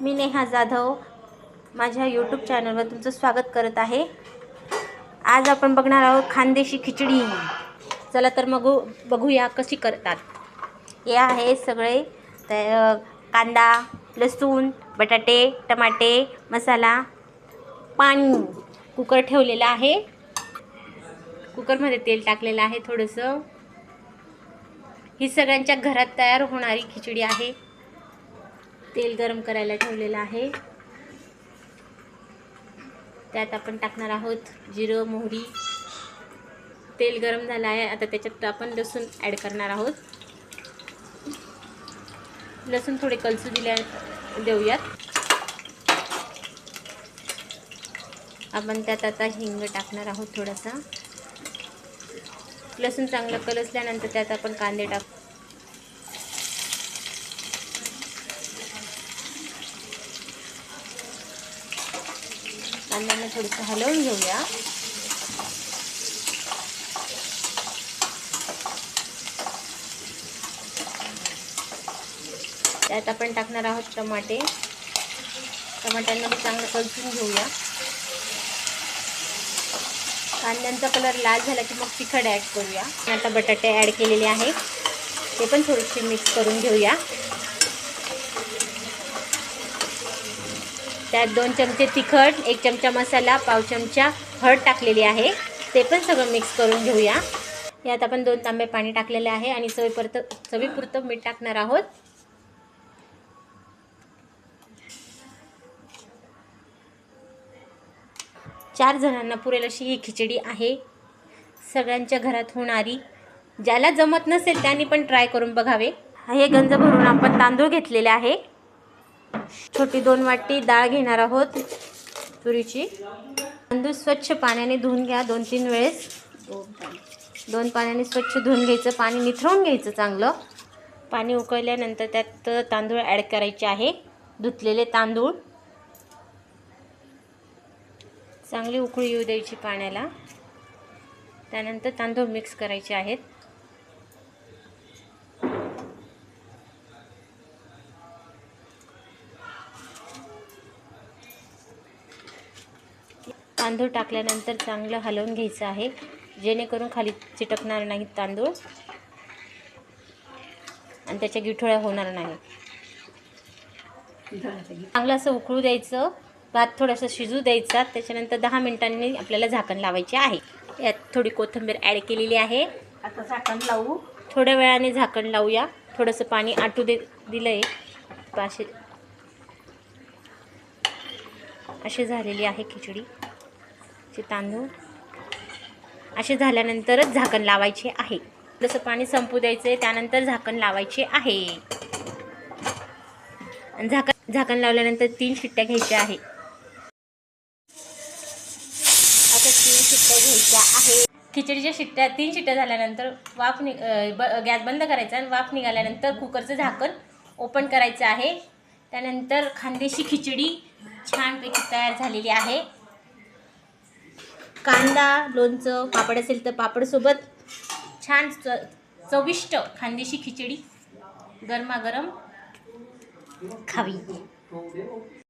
मी नेहा जाधव. माझ्या यूट्यूब चॅनलवर तुमचं स्वागत करत आहे. आज आपण बघणार आहोत खानदेशी खिचडी. चला तर मग बघूया कशी करतात. हे आहे सगळे त्या कांदा लसूण बटाटे टमाटे मसाला पाणी. कुकर ठेवलेला आहे. कुकरमध्ये तेल टाकलेलं आहे थोडंसं. ही सगळ्यांच्या घरात तयार होणारी खिचडी आहे. तेल गरम करायला ठेवलेलं आहे. त्यात आपण टाकणार आहोत जिरं मोहरी. तेल गरम झालं आहे. आता त्याच्यात आपण लसूण ॲड करणार आहोत. लसूण थोडे कलसू दिल्या देऊयात. आपण त्यात आता हिंग टाकणार आहोत थोडासा. लसूण चांगलं कलसल्यानंतर त्यात आपण कांदे टाक. कांद्यांना थोडंसं हलवून घेऊया. त्यात आपण टाकणार आहोत टमाटे. टमाट्यांना बी चांगलं कलसून घेऊया. कांद्यांचा कलर लाल झाला की मग तिखट ॲड करूया. आता बटाटे ॲड केलेले आहेत. ते पण थोडेसे मिक्स करून घेऊया. त्यात दोन चमचे तिखट एक चमचा मसाला पाव चमचा हळद टाकलेली आहे. ते पण सगळं मिक्स करून घेऊया. यात आपण दोन तांबे पाणी टाकलेले आहे आणि चवीपुरतं चवीपुरतं मीठ टाकणार आहोत. चार जणांना पुरेल अशी ही खिचडी आहे. सगळ्यांच्या घरात होणारी. ज्याला जमत नसेल त्यांनी पण ट्राय करून बघावे. हे गंज भरून आपण तांदूळ घेतलेले आहे. छोटी दोन वाटी डाळ घेणार आहोत तुरीची. तांदूळ स्वच्छ पाण्याने धुवून घ्या दोन तीन वेळेस. दोन पाण्याने स्वच्छ धुवून घ्यायचं पाणी निथळून घ्यायचं चांगलं. पाणी उकळल्यानंतर त्यात तांदूळ ॲड करायचे आहे. धुतलेले तांदूळ. चांगली उकळी येऊ द्यायची पाण्याला. त्यानंतर तांदूळ मिक्स करायचे आहेत. तांदूळ टाकल्यानंतर चांगलं हलवून घ्यायचं आहे. जेणेकरून खाली चिटकणार नाहीत तांदूळ. आणि त्याच्या गिठोळ्या होणार नाही. चांगलं असं उकळू द्यायचं. भात थोडंसं शिजू द्यायचा. त्याच्यानंतर दहा मिनिटांनी आपल्याला झाकण लावायचे आहे. यात थोडी कोथिंबीर ॲड केलेली आहे. आता झाकण लावू. थोड्या वेळाने झाकण लावूया. थोडंसं पाणी आटू दे दिलं आहे असे अशी झालेली आहे खिचडी. चे तांदूळ. असे झाल्यानंतरच झाकण लावायचे आहे. जसं पाणी संपू द्यायचं आहे त्यानंतर झाकण लावायचे आहे. आणि झाकण झाकण लावल्यानंतर तीन शिट्ट्या घ्यायच्या आहे. आता तीन शिट्ट्या घ्यायच्या आहे. खिचडीच्या शिट्ट्या तीन शिट्ट्या झाल्यानंतर वाफ नि गॅस बंद करायचा आणि वाफ निघाल्यानंतर कुकरचं झाकण ओपन करायचं आहे. त्यानंतर खानदेशी खिचडी छानपैकी तयार झालेली आहे. कांदा लोणचं पापड असेल तर पापडसोबत छान च चविष्ट खानदेशी खिचडी गरमागरम खावी.